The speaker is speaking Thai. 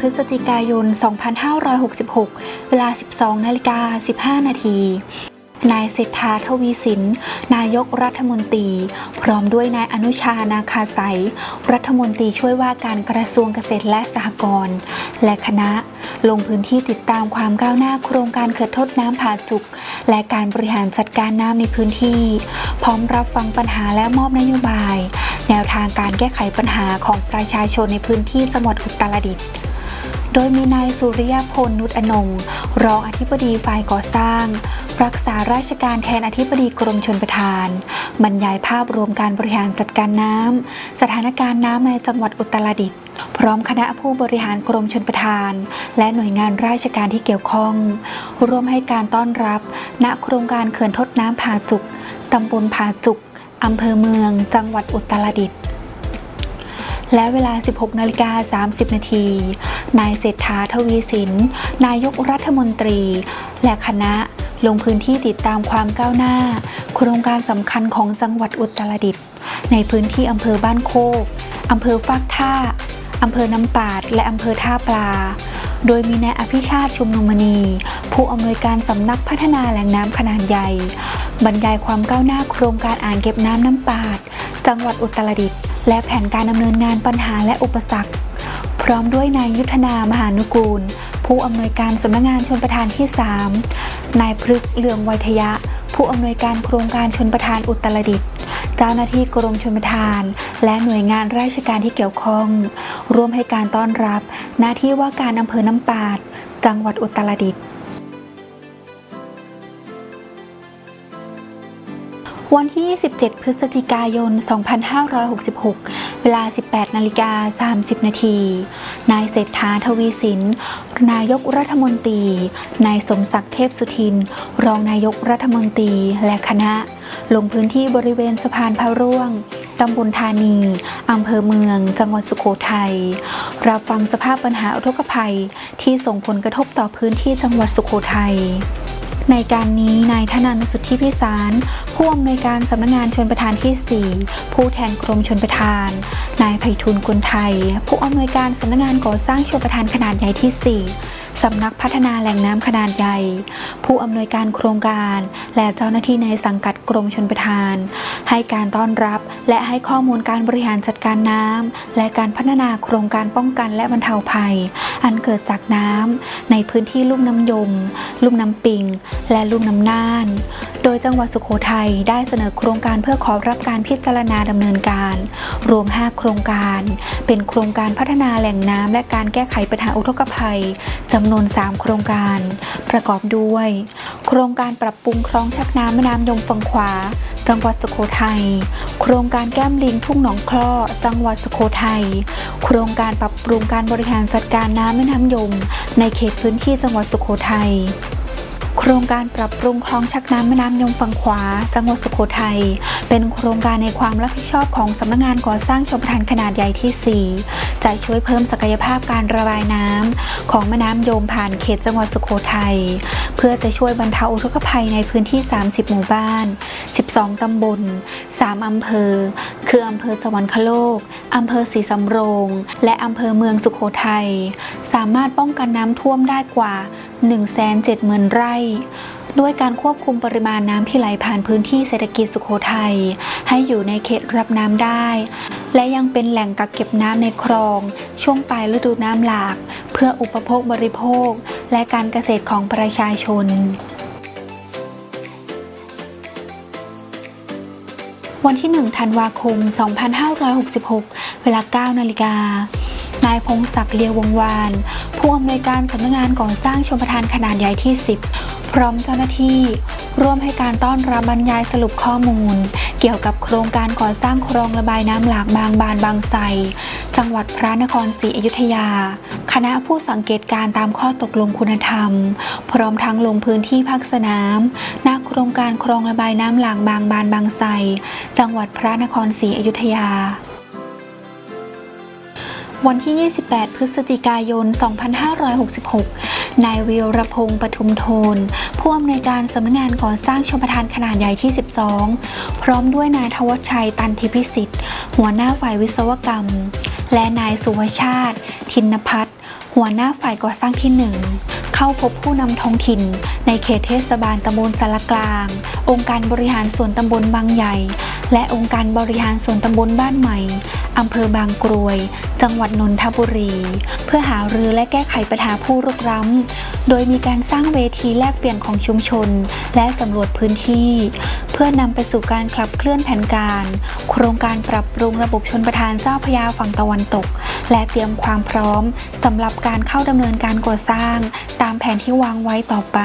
พฤศจิกายน 2566 เวลา 12นาฬิกา15 นาที นายเศรษฐาทวีสิน นายกรัฐมนตรี พร้อมด้วยนายอนุชานาคาไสยรัฐมนตรีช่วยว่าการกระทรวงเกษตรและสหกรณ์และคณะลงพื้นที่ติดตามความก้าวหน้าโครงการเขื่อนทดน้ำผาจุก และการบริหารจัดการน้ำในพื้นที่ พร้อมรับฟังปัญหาและมอบนโยบาย แนวทางการแก้ไขปัญหาของประชาชนในพื้นที่จังหวัดอุตรดิตถ์โดยมีนายสุริยพลนุชอนงค์รองอธิบดีฝ่ายก่อสร้าง รักษาราชการแทนอธิบดีกรมชลประทาน บรรยายภาพรวมการบริหารจัดการน้ำสถานการณ์น้ำในจังหวัดอุตรดิตถ์พร้อมคณะผู้บริหารกรมชลประทาน และหน่วยงานราชการที่เกี่ยวข้อง ร่วมให้การต้อนรับ ณโครงการเขื่อนทดน้ำผาจุกตำบลผาจุก อำเภอเมือง จังหวัดอุตรดิตถ์และเวลา 16นาฬิกา30 นาที นายเศรษฐาทวีสิน นายกรัฐมนตรี และคณะลงพื้นที่ติดตามความก้าวหน้า โครงการสำคัญของจังหวัดอุตรดิตถ์ในพื้นที่อำเภอบ้านโคกอำเภอฟากท่าอำเภอน้ำปาด และอำเภอท่าปลา โดยมีนายอภิชาติชุมนุมณี ผู้อำนวยการสำนักพัฒนาแหล่งน้ำขนาดใหญ่ บรรยายความก้าวหน้าโครงการอ่างเก็บน้ำน้ำปาด จังหวัดอุตรดิตถ์และแผนการดำเนินงานปัญหาและอุปสรรค พร้อมด้วยนายยุทธนามหานุกูล ผู้อำนวยการสำนักงานชนประทานที่ 3 นายพฤกษ์เลืองไวยทยะ ผู้อำนวยการโครงการชนประทานอุตรดิตถ์เจ้าหน้าที่กรมชนประทาน และหน่วยงานราชการที่เกี่ยวข้อง ร่วมให้การต้อนรับ หน้าที่ว่าการอำเภอน้ำปาด จังหวัดอุตรดิตถ์ วันที่27พฤศจิกายน 2566 เวลา 18 นาฬิกา 30 นาที นายเศรษฐาทวีสิน นายกรัฐมนตรี นายสมศักดิ์เทพสุทิน รองนายกรัฐมนตรีและคณะ ลงพื้นที่บริเวณสะพานพระร่วงตำบลธานีอำเภอเมือง จังหวัดสุโขทัย รับฟังสภาพปัญหาอุทกภัยที่ส่งผลกระทบต่อพื้นที่จังหวัดสุโขทัย ในการนี้นายธนันท์สุทธิพิสาร ผู้อำนวยการสำนักงานชนประทานที่ 4 ผู้แทนกรมชนประทาน นายไพฑูรย์กุลไทย ผู้อำนวยการสำนักงานก่อสร้างชนประทานขนาดใหญ่ที่ 4สำนักพัฒนาแหล่งน้ำขนาดใหญ่ ผู้อำนวยการโครงการ และเจ้าหน้าที่ในสังกัดกรมชนประทาน ให้การต้อนรับ และให้ข้อมูลการบริหารจัดการน้ำและการพัฒนาโครงการป้องกันและบรรเทาภัย อันเกิดจากน้ำในพื้นที่ลุ่มน้ำยม ลุ่มน้ำปิง และลุ่มน้ำน่าน โดยจังหวัดสุโขทัยได้เสนอโครงการเพื่อขอรับการพิจารณาดำเนินการ รวม 5 โครงการ เป็นโครงการพัฒนาแหล่งน้ำและการแก้ไขปัญหาอุทกภัยจำนวน 3 โครงการ ประกอบด้วย โครงการปรับปรุงคลองชักน้ำแม่น้ำยมฝั่งขวา จังหวัดสุโขทัยโครงการแก้มลิงทุ่งหนองคลอจังหวัดสุโขทัยโครงการปรับปรุงการบริหารจัดการน้ำแม่น้ำยม ในเขตพื้นที่จังหวัดสุโขทัย ครงการปรับปรุงคลองชักน้ำแม่น้ำยมฝั่งขวา จังหวัดสุโขทัย เป็นโครงการในความรับผิดชอบของสำนักงานก่อสร้างชมประทานขนาดใหญ่ที่ 4 จะช่วยเพิ่มศักยภาพการระบายน้ำของแม่น้ำยมผ่านเขตจังหวัดสุโขทัย เพื่อจะช่วยบรรเทาอุทกภัยในพื้นที่ 30 หมู่บ้าน 12 ตำบล 3 อำเภอ คืออำเภอสวรรคโลก อำเภอศรีสำโรง และอำเภอเมืองสุโขทัย สามารถป้องกันน้ำท่วมได้กว่า 170,000 ไร่ ด้วยการควบคุมปริมาณน้ำที่ไหลผ่านพื้นที่เศรษฐกิจสุโขทัยให้อยู่ในเขตรับน้ำได้ และยังเป็นแหล่งกักเก็บน้ำในคลอง ช่วงปลายฤดูน้ำหลาก เพื่ออุปโภคบริโภค และการเกษตรของประชาชนวันที่ 1 ธันวาคม 2566 เวลา 9 นาฬิกา นายพงศักดิ์เลียววงวาน ผู้อำนวยการสำนักงานก่อสร้างชมประทานขนาดใหญ่ที่ 10 พร้อมเจ้าหน้าที่ ร่วมให้การต้อนรับบรรยายสรุปข้อมูล เกี่ยวกับโครงการก่อสร้างคลองระบายน้ำหลากบางบานบางไทรจังหวัดพระนครศรีอยุธยา คณะผู้สังเกตการณ์ตามข้อตกลงคุณธรรม พร้อมทั้งลงพื้นที่ภาคสนามณโครงการคลองระบายน้ำหลากบางบานบางไทรจังหวัดพระนครศรีอยุธยา วันที่ 28 พฤศจิกายน 2566 นายวิวรพงศ์ปทุมโทน ผู้อำนวยการสำนักงานก่อสร้างชมประทานขนาดใหญ่ที่ 12 พร้อมด้วยนายทวัชชัยตันทิพิสิทธิ์ หัวหน้าฝ่ายวิศวกรรม และนายสุวชาติ ทินพัฒน์หัวหน้าฝ่ายก่อสร้างที่ 1 เข้าพบผู้นำท้องถิ่น ในเขตเทศบาลตำบลสารกลาง องค์การบริหารส่วนตำบลบางใหญ่ และองค์การบริหารส่วนตำบลบ้านใหม่ อำเภอบางกรวย จังหวัดนนทบุรี เพื่อหารือและแก้ไขปัญหาผู้รุกร้ำ โดยมีการสร้างเวทีแลกเปลี่ยนของชุมชน และสำรวจพื้นที่ เพื่อนำไปสู่การขับเคลื่อนแผนการ โครงการปรับปรุงระบบชนประทานเจ้าพยาฝั่งตะวันตก และเตรียมความพร้อมสำหรับการเข้าดำเนินการก่อสร้าง ตามแผนที่วางไว้ต่อไป